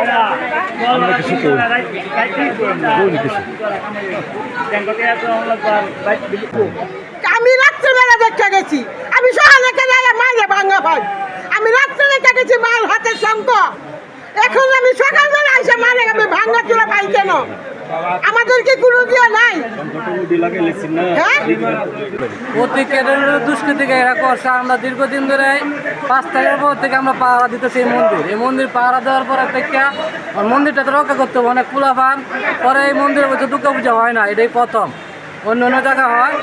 আমরা কিছু করি কিছু। আমি রাত্রেবেলা দেখতে গেছি। আমি সকালে মাইলে ভাঙা ভাই। আমি রাত্রে দেখতে গেছি মায়ের হাতে শঙ্খ এখন আমি সকালবেলা এসে মারে আমি ভাঙা চুলা পাই কেন? আমাদের কি কোনো দিয়ে নাই। প্রতি ক্যাডারের দুষ্কৃতিকে এরা করছে। আমরা দীর্ঘদিন ধরে পাঁচ তারিখের পর থেকে আমরা পাহারা দিতেছি এই মন্দির। এই মন্দির পাহারা দেওয়ার পরে আর মন্দিরটা তো রক্ষা করতে হবে। অনেক খোলা পান। পরে এই মন্দিরের মধ্যে দুর্গা পূজা হয় না, এটাই প্রথম। অন্য অন্য জায়গা হয়।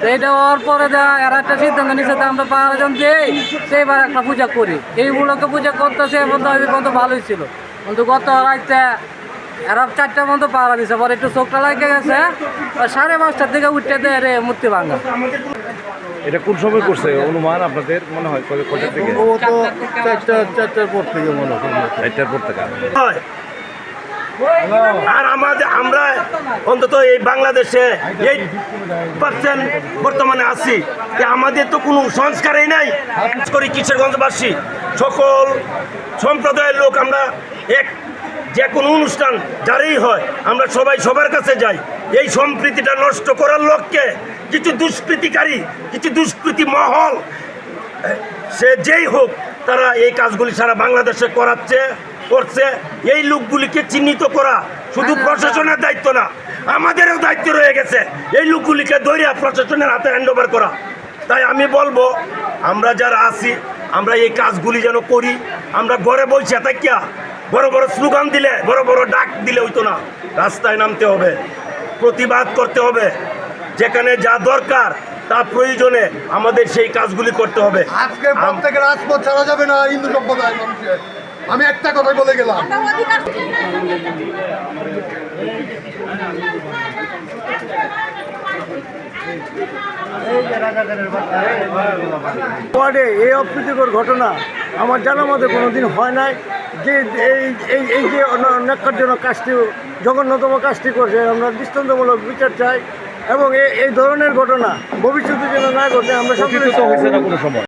তো এটা হওয়ার পরে দেওয়া এরা একটা সিদ্ধান্ত নিচ্ছে যে আমরা যখন দিই সেইবার একটা পূজা করি। এই উপলক্ষে পূজা করতেছে এবং এই পর্যন্ত ভালোই ছিল। কিন্তু গত রাইতে এরা চারটার মতো পাহারা দিছে পরে একটু চোখটা লাগে গেছে আর সাড়ে পাঁচটার দিকে উঠতে দেয় রে মূর্তি ভাঙা। এটা কোন সময় করছে? অনুমান আপনাদের মনে হয় কটা থেকে ও তো চারটা চারটার পর থেকে মনে হয়। চারটার পর থেকে। হয়। আর আমাদের আমরা অন্তত এই বাংলাদেশে এই পার্সেন্ট বর্তমানে আছি। আমাদের তো কোনো সংস্কারই নাই। করি কিশোরগঞ্জবাসী, সকল সম্প্রদায়ের লোক আমরা এক যে কোনো অনুষ্ঠান যারই হয়, আমরা সবাই সবার কাছে যাই। এই সম্প্রীতিটা নষ্ট করার লক্ষ্যে কিছু দুষ্কৃতিকারী, কিছু দুষ্কৃতি মহল, সে যেই হোক, তারা এই কাজগুলি সারা বাংলাদেশে করাচ্ছে। করছে, এই লোকগুলিকে চিহ্নিত করা শুধু প্রশাসনের দায়িত্ব না, আমাদেরও দায়িত্ব রয়ে গেছে এই লোকগুলিকে ধরিয়া প্রশাসনের হাতে হ্যান্ড করা। তাই আমি বলব, আমরা যারা আছি, আমরা এই কাজগুলি যেন করি, আমরা ঘরে বলছি থাকিয়া বড় বড় স্লোগান দিলে, বড় বড় ডাক দিলে হইতো না। রাস্তায় নামতে হবে, প্রতিবাদ করতে হবে, যেখানে যা দরকার তা প্রয়োজনে আমাদের সেই কাজগুলি করতে হবে। আজকে থেকে রাজপথ ছাড়া যাবে না হিন্দু সম্প্রদায় মানুষের। আমি একটা কথা বলে গেলাম। ওয়ার্ডে এই অপ্রীতিকর ঘটনা আমার জানার মধ্যে কোনো দিন হয় নাই। যে এই এই এই যে ন্যাক্কারজনক কাজটি জঘন্যতম কাজটি করছে আমরা দৃষ্টান্তমূলক বিচার চাই। এবং এই এই ধরনের ঘটনা ভবিষ্যতে যেন না ঘটে আমরা সংশ্লিষ্ট হয়েছে না কোনো সময়।